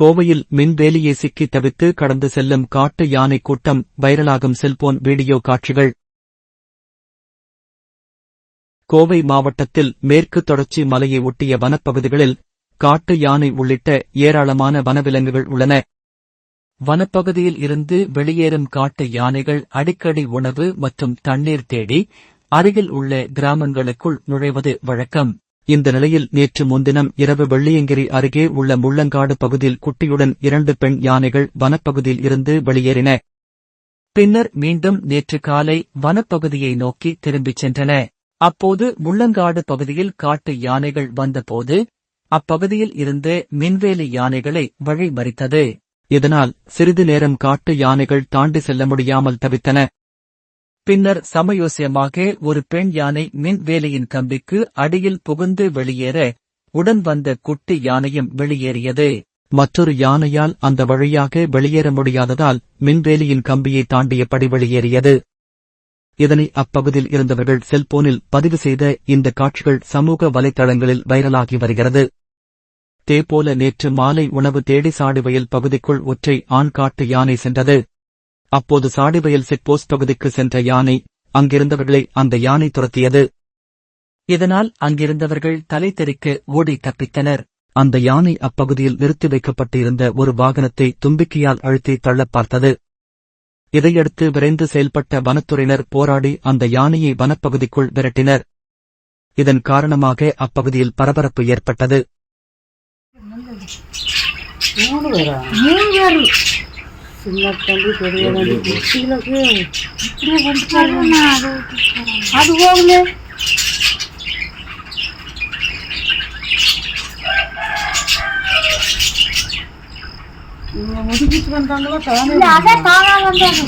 கோவையில் மின்வேலியை சிக்கி தவித்து கடந்து செல்லும் காட்டு யானை கூட்டம் வைரலாகும் செல்போன் வீடியோ காட்சிகள். கோவை மாவட்டத்தில் மேற்கு தொடர்ச்சி மலையை ஒட்டிய வனப்பகுதிகளில் காட்டு யானை உள்ளிட்ட ஏராளமான வனவிலங்குகள் உள்ளன. வனப்பகுதியில் இருந்து வெளியேறும் காட்டு யானைகள் அடிக்கடி உணவு மற்றும் தண்ணீர் தேடி அருகில் உள்ள கிராமங்களுக்குள் நுழைவது வழக்கம். இந்த நிலையில் நேற்று முன்தினம் இரவு வெள்ளியங்கிரி அருகே உள்ள முள்ளங்காடு பகுதியில் குட்டியுடன் இரண்டு பெண் யானைகள் வனப்பகுதியில் இருந்து வெளியேறின. பின்னர் மீண்டும் நேற்று காலை வனப்பகுதியை நோக்கி திரும்பிச் சென்றன. அப்போது முள்ளங்காடு பகுதியில் காட்டு யானைகள் வந்தபோது அப்பகுதியில் இருந்து மின்வேலி யானைகளை வழிமறித்தது. இதனால் சிறிது நேரம் காட்டு யானைகள் தாண்டி செல்ல முடியாமல் தவித்தன. பின்னர் சமயோசியமாக ஒரு பெண் யானை மின்வேலியின் கம்பிக்கு அடியில் புகுந்து வெளியேற உடன் வந்த குட்டி யானையும் வெளியேறியது. மற்றொரு யானையால் அந்த வழியாக வெளியேற முடியாததால் மின்வேலியின் கம்பியை தாண்டியபடி வெளியேறியது. இதனை அப்பகுதியில் இருந்தவர்கள் செல்போனில் பதிவு செய்த இந்த காட்சிகள் சமூக வலைதளங்களில் வைரலாகி வருகிறது. தேபோல நேற்று மாலை உணவு தேடி சாடுவயல் பகுதிக்குள் ஒற்றை ஆண் காட்டு யானை சென்றது. அப்போது சாடிவயல் செக்போஸ்ட் பகுதிக்கு சென்ற யானை அங்கிருந்தவர்களை அந்த யானை துரத்தியது. இதனால் அங்கிருந்தவர்கள் தலை தெறிக்க ஓடி தப்பித்தனர். அந்த யானை அப்பகுதியில் நிறுத்தி வைக்கப்பட்டிருந்த ஒரு வாகனத்தை தும்பிக்கையால் அழுத்தி தள்ளப் பார்த்தது. இதையடுத்து விரைந்து செயல்பட்ட வனத்துறையினர் போராடி அந்த யானையை வனப்பகுதிக்குள் விரட்டினர். இதன் காரணமாக அப்பகுதியில் பரபரப்பு ஏற்பட்டது. చిన్న తండ్రి పెరిగినది గుర్తులకు ఇప్పుడు పంపుతారు అది పోగులే ముడిపించుకుంటాను అదే కావాలంటారు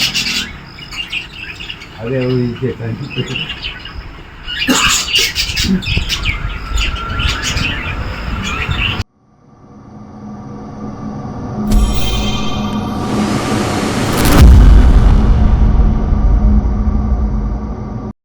అదే ఇచ్చే